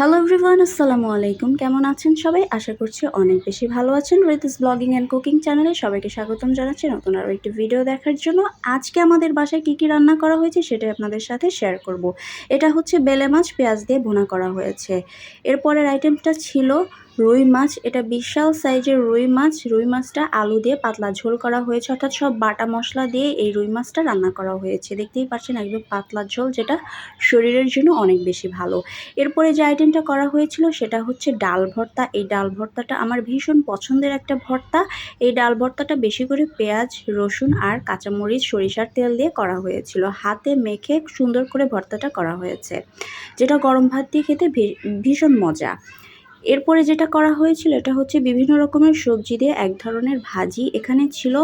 Hello everyone আসসালামু আলাইকুম। কেমন আছেন সবাই? আশা করছি অনেক বেশি ভালো আছেন। রিতিস ব্লগিং অ্যান্ড কুকিং চ্যানেলে সবাইকে স্বাগতম জানাচ্ছি নতুন আরও একটি ভিডিও দেখার জন্য। আজকে আমাদের বাসায় কী কী রান্না করা হয়েছে সেটাই আপনাদের সাথে শেয়ার করব। এটা হচ্ছে বেলে মাছ, পেঁয়াজ দিয়ে ভুনা করা হয়েছে। এরপরের আইটেমটা ছিল রুই মাছ, এটা বিশাল সাইজের রুই মাছ। রুই মাছটা আলু দিয়ে পাতলা ঝোল করা হয়েছে, অর্থাৎ সব বাটা মশলা দিয়ে এই রুই মাছটা রান্না করা হয়েছে। দেখতেই পাচ্ছেন একদম পাতলা ঝোল, যেটা শরীরের জন্য অনেক বেশি ভালো। এরপরে যে আইটেমটা করা হয়েছিল, সেটা হচ্ছে ডাল ভর্তা। এই ডাল ভর্তাটা আমার ভীষণ পছন্দের একটা ভর্তা। এই ডাল ভর্তাটা বেশি করে পেঁয়াজ, রসুন আর কাঁচামরিচ, সরিষার তেল দিয়ে করা হয়েছিল। হাতে মেখে সুন্দর করে ভর্তাটা করা হয়েছে, যেটা গরম ভাত দিয়ে খেতে ভীষণ মজা। এরপরে যেটা করা হয়েছিল, এটা হচ্ছে বিভিন্ন রকমের সবজি দিয়ে এক ধরনের ভাজি। এখানে ছিল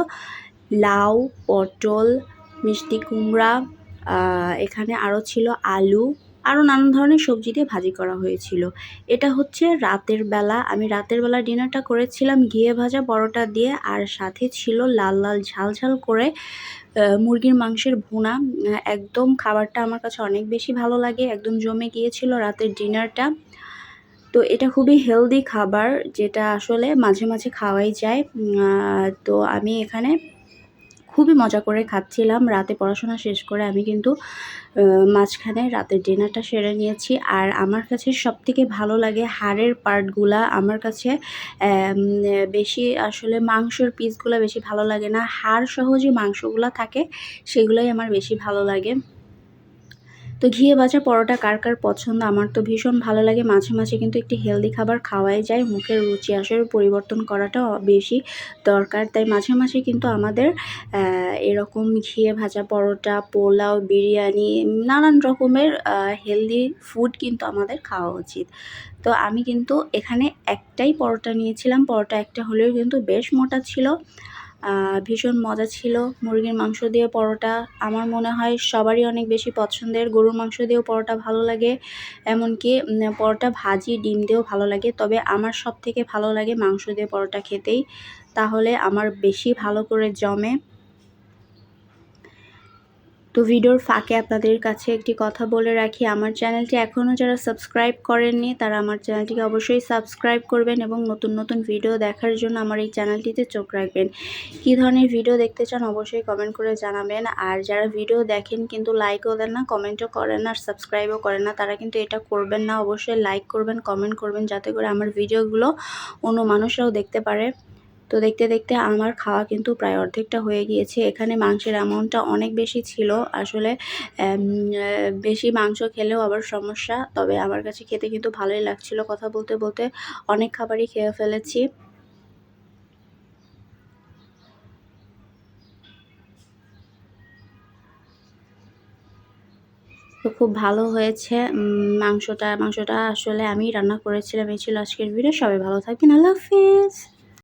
লাউ, পটল, মিষ্টি কুমড়া এখানে আরও ছিল আলু আরও নানান ধরনের সবজি দিয়ে ভাজি করা হয়েছিল। এটা হচ্ছে রাতের বেলা। আমি রাতের বেলা ডিনারটা করেছিলাম ঘিয়ে ভাজা পরোটা দিয়ে, আর সাথে ছিল লাল লাল ঝাল ঝাল করে মুরগির মাংসের ভুনা। একদম খাবারটা আমার কাছে অনেক বেশি ভালো লাগে। একদম জমে গিয়েছিল রাতের ডিনারটা। তো এটা খুবই হেলদি খাবার, যেটা আসলে মাঝে মাঝে খাওয়াই যায়। তো আমি এখানে খুবই মজা করে খাচ্ছিলাম। রাতে পড়াশোনা শেষ করে আমি কিন্তু মাঝখানে রাতের ডিনারটা সেরে নিয়েছি। আর আমার কাছে সব থেকে ভালো লাগে হাড়ের পার্টগুলা। আমার কাছে বেশি আসলে মাংসর পিসগুলো বেশি ভালো লাগে না। হাড় সহ যে মাংসগুলো থাকে, সেগুলোই আমার বেশি ভালো লাগে। তো ঘিয়ে ভাজা পরোটা কার কার পছন্দ? আমার তো ভীষণ ভালো লাগে। মাঝে মাঝে কিন্তু একটি হেলদি খাবার খাওয়াই যায়। মুখের রুচি আসলে পরিবর্তন করাটা বেশি দরকার। তাই মাঝে মাঝে কিন্তু আমাদের এরকম ঘিয়ে ভাজা পরোটা, পোলাও, বিরিয়ানি, নানান রকমের হেলদি ফুড কিন্তু আমাদের খাওয়া উচিত। তো আমি কিন্তু এখানে একটাই পরোটা নিয়েছিলাম। পরোটা একটা হলেও কিন্তু বেশ মোটা ছিল। ভীষণ মজা ছিল। মুরগির মাংস দিয়ে পরোটা। আমার মনে হয় সবারই অনেক বেশি পছন্দের। গরুর মাংস দিয়েও পরোটা ভালো লাগে। এমনকি পরোটা ভাজি, ডিম দিয়েও ভালো লাগে। তবে আমার সব থেকে ভালো লাগে মাংস দিয়ে পরোটা খেতেই। তাহলে আমার বেশি ভালো করে জমে। তো ভিডিওর ফাঁকে আপনাদের কাছে একটি কথা বলে রাখি, আমার চ্যানেলটি এখনও যারা সাবস্ক্রাইব করেননি, তারা আমার চ্যানেলটিকে অবশ্যই সাবস্ক্রাইব করবেন এবং নতুন নতুন ভিডিও দেখার জন্য আমার এই চ্যানেলটিতে চোখ রাখবেন। কী ধরনের ভিডিও দেখতে চান অবশ্যই কমেন্ট করে জানাবেন। আর যারা ভিডিও দেখেন কিন্তু লাইকও দেন না, কমেন্টও করেন আর সাবস্ক্রাইবও করেন না, তারা কিন্তু এটা করবেন না। অবশ্যই লাইক করবেন, কমেন্ট করবেন, যাতে করে আমার ভিডিওগুলো অন্য মানুষরাও দেখতে পারে। তো দেখতে দেখতে আমার খাওয়া কিন্তু প্রায় অর্ধেকটা হয়ে গিয়েছে। এখানে মাংসের অ্যামাউন্টটা অনেক বেশি ছিল। আসলে বেশি মাংস খেলেও আবার সমস্যা। তবে আমার কাছে খেতে কিন্তু ভালোই লাগছিল কথা বলতে বলতে। অনেক খাবারই খেয়ে ফেলেছি। তো খুব ভালো হয়েছে। মাংসটা মাংসটা আসলে আমি রান্না করেছিলাম, এই ছিল আজকের ভিডিও সবাই ভালো থাকবেন। আল্লাহ হাফিজ।